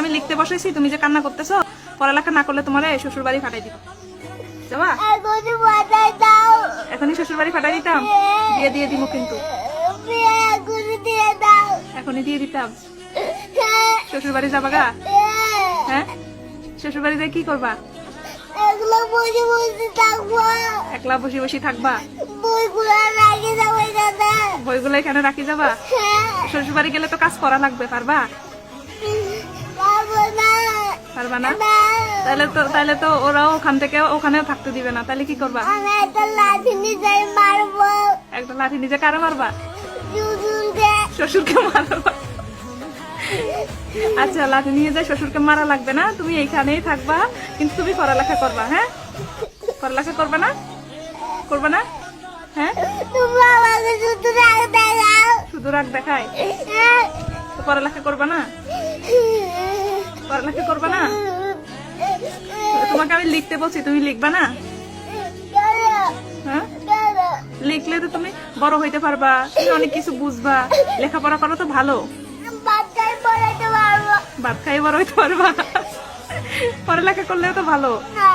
আমি লিখতে বসাইছি তুমি যে কান্না করতেছো পড়ালেখা না করলে তোমার শ্বশুর বাড়ি ফাটাই দিব। যাবা? এখনই শ্বশুর বাড়ি ফাটাই দিতাম। দিয়ে দিয়ে দিব কিন্তু। এখনই দিয়ে দিতাম। শ্বশুর বাড়ি যাবা গা? হ্যাঁ। শ্বশুর বাড়ি যাই কি করবা? একলা বসে বসে থাকবা। বইগুলো এখানে রাখি যাবা? হ্যাঁ। শ্বশুর বাড়ি গেলে তো কাজ করা লাগবে পারবা? পারবা না? তাহলে তো তাহলে তো ওরাও ওখান থেকে ওখানেও থাকতে দিবে না। তাহলে কি করবা? একটা লাঠি নিয়ে মারবো। একটা লাঠি নিজে কারও মারবা? শ্বশুরকে মারবা। আচ্ছা লাঠি নিয়ে যায় শ্বশুরকে মারা লাগবে না তুমি এইখানেই থাকবা কিন্তু তুমি পড়ালেখা করবা হ্যাঁ? পড়ালেখা করবে না? করবে না? হ্যাঁ? শুধু রাখ রাগ দেখায়? তো পড়ালেখা করবে না? পড়ালেখা করবে না? তোমাকে আমি লিখতে বলছি, তুমি লিখবা না? হ্যাঁ? লিখলে তো তুমি বড় হইতে পারবা, তুমি অনেক কিছু বুঝবা, লেখাপড়া করো তো ভালো। ভাত খাই বড় হইতে পারবা। পড়ালেখা করলেও তো ভালো। না